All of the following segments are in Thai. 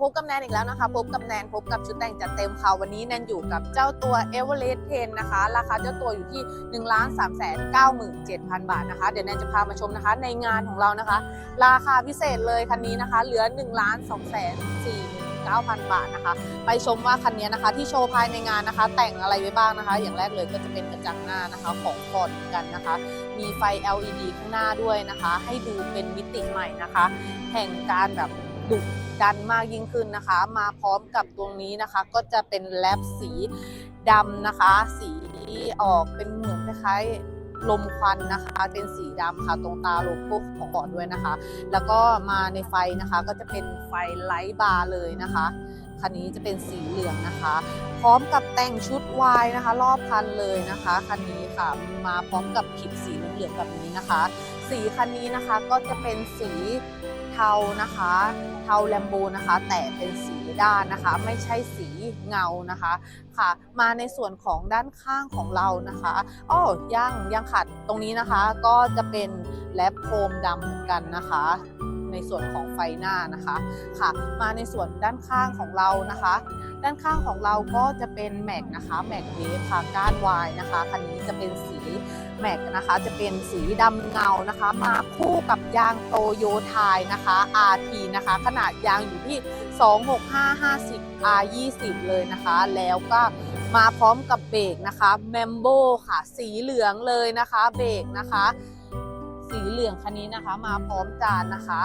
พบกับแนนอีกแล้วนะคะ พบกับแนนพบกับชุดแต่งจัดเต็มค่ะ วันนี้แนนอยู่กับเจ้าตัว e v e r e s t 10นะคะ ราคาเจ้าตัวอยู่ที่ 1 3 9 7 0 0 0 บาทนะคะ เดี๋ยวแนนจะพามาชมนะคะ ในงานของเรานะคะ ราคาพิเศษเลยคันนี้นะคะ เหลือ 1 2 4 9 0 0 0 บาทนะคะ ไปชมว่าคันนี้นะคะ ที่โชว์ภายในงานนะคะ แต่งอะไรไว้บ้างนะคะ อย่างแรกเลยก็จะเป็นกระจังหน้านะคะของฟอร์ดกันนะคะ มีไฟ LED ข้างหน้าด้วยนะคะ ให้ดูเป็นมิติใหม่นะคะ แห่งการแบบ ดุดันมากยิ่งขึ้นนะคะ มาพร้อมกับตรงนี้นะคะ ก็จะเป็นแลบสีดำนะคะ สีออกเป็นเหมือนคล้ายลมควันนะคะ เป็นสีดำค่ะ ตรงตาโลโก้ของก่อนด้วยนะคะ แล้วก็มาในไฟนะคะ ก็จะเป็นไฟไลท์บาร์เลยนะคะคันนี้จะเป็นสีเหลืองนะคะ พร้อมกับแต่งชุดวายนะคะ รอบคันเลยนะคะคันนี้ค่ะมาพร้อมกับขีดสีเหลืองแบบนี้นะคะ สีคันนี้นะคะก็จะเป็นสี เทานะคะ เทาแลมโบนะคะ แต่เป็นสีด้านนะคะ ไม่ใช่สีเงานะคะค่ะ มาในส่วนของด้านข้างของเรานะคะอ้อยังยังขัดตรงนี้นะคะ ก็จะเป็นแลปโคมดำเหมือนกันนะคะ ในส่วนของไฟหน้านะคะค่ะ มาในส่วนด้านข้างของเรานะคะด้านข้างของเราก็จะเป็นแม็กนะคะแม็กเวฟค่ะก้านวายนะคะคันนี้จะเป็นสี แม็กนะคะ จะเป็นสีดำเงานะคะ มาคู่กับยางโตโยไทยนะคะ RT นะคะ ขนาดยางอยู่ที่ 26550 R20 เลยนะคะ แล้วก็มาพร้อมกับเบรกนะคะแมมโบค่ะ สีเหลืองเลยนะคะ เบรกนะคะ สีเหลืองคันนี้นะคะ มาพร้อมจานนะคะ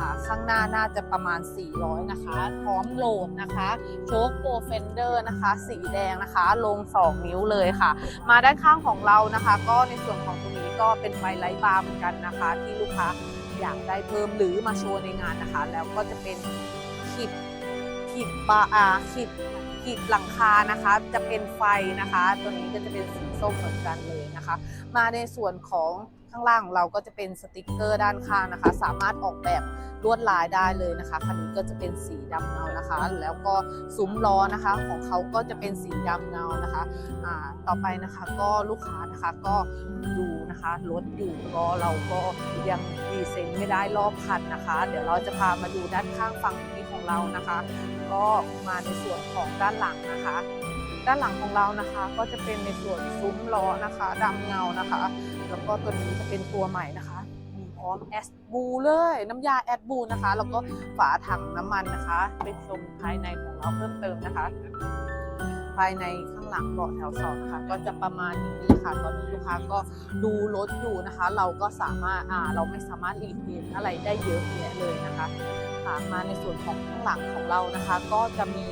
ค่ะ ข้างหน้าน่าจะประมาณ 400 นะคะ พร้อมโหลดนะคะ โชคโปรเฟนเดอร์นะคะ สีแดงนะคะ ลง 2 นิ้วเลยค่ะ มาด้านข้างของเรานะคะ ก็ในส่วนของตรงนี้ก็เป็นไฟไลท์บาร์เหมือนกันนะคะ ที่ลูกค้าอยากได้เพิ่มหรือมาโชว์ในงานนะคะ แล้วก็จะเป็นขีดขีดบาร์อาขีด ขีดหลังคานะคะ จะเป็นไฟนะคะ ตัวนี้ก็จะเป็นสีส้มเหมือนกันเลยนะคะ มาในส่วนของข้างล่างของเราก็จะเป็นสติกเกอร์ด้านข้างนะคะ สามารถออกแบบลวดลายได้เลยนะคะคันนี้ก็จะเป็นสีดำเงานะคะ แล้วก็ซุ้มล้อนะคะของเขาก็จะเป็นสีดำเงานะคะอ่าต่อไปนะคะก็ลูกค้านะคะก็ดูนะคะรถอยู่ก็เราก็ยังดีเซนไม่ได้รอบคันนะคะ เดี๋ยวเราจะพามาดูด้านข้างฝั่ง เรานะคะ ก็มาในส่วนของด้านหลังนะคะ ด้านหลังของเรานะคะก็จะเป็นในส่วนซุ้มล้อนะคะดำเงานะคะ แล้วก็ตัวนี้จะเป็นตัวใหม่นะคะ มีพร้อมแอสบูเลยน้ำยาแอสบูนะคะ แล้วก็ฝาถังน้ำมันนะคะ เป็นชมภายในของเราเพิ่มเติมนะคะายในข้างหลังเบาะแถวสองนะคะก็จะประมาณนี้ค่ะตอนนี้ลูกค้าก็ดูรถอยู่นะคะ เราก็สามารถอ่าเราไม่สามารถรีเพนอะไรได้เยอะแยะเลยนะคะค่ะมาในส่วนของข้างหลังของเรานะคะ ก็จะมี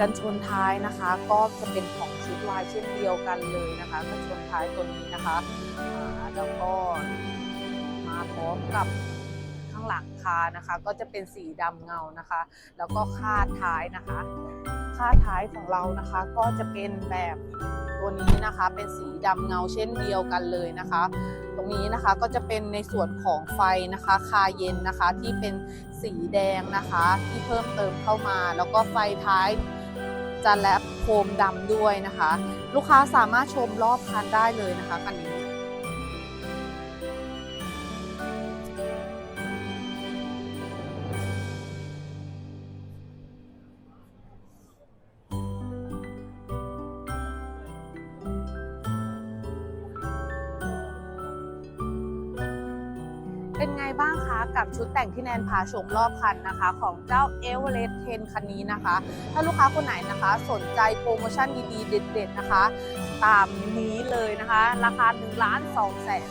กันชนท้ายนะคะ ก็จะเป็นของชุดวายเช่นเดียวกันเลยนะคะกันชนท้ายตัวนี้นะคะแล้วก็มาพร้อมกับข้างหลังคานะคะ ก็จะเป็นสีดำเงานะคะ แล้วก็คาดท้ายนะคะ ค่าท้ายของเรานะคะ ก็จะเป็นแบบตัวนี้นะคะ เป็นสีดำเงาเช่นเดียวกันเลยนะคะ ตรงนี้นะคะก็จะเป็นในส่วนของไฟนะคะคาเย็นนะคะที่เป็นสีแดงนะคะ ที่เพิ่มเติมเข้ามา แล้วก็ไฟท้ายจะแลบโคมดำด้วยนะคะ ลูกค้าสามารถชมรอบคันได้เลยนะคะคันนี้ เป็นไงบ้างคะกับชุดแต่งที่แนนพาชมรอบคันนะคะ ของเจ้า e v e r e s t 10 คันนี้นะคะ ถ้าลูกค้าคนไหนนะคะสนใจโปรโมชั่นดีๆ เด็ดๆนะคะ ตามนี้เลยนะคะ ราคา1ล้าน2แสน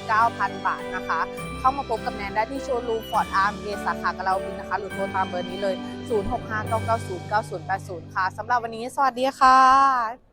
49,000 บาทนะคะ เข้ามาพบกับแนนได้ที่โชว์รูมฟอร์ดอาร์มเอสาขากะเราบินนะคะ หรือโทรตามเบอร์นี้เลย 0659909080 ค่ะสำหรับวันนี้สวัสดีค่ะ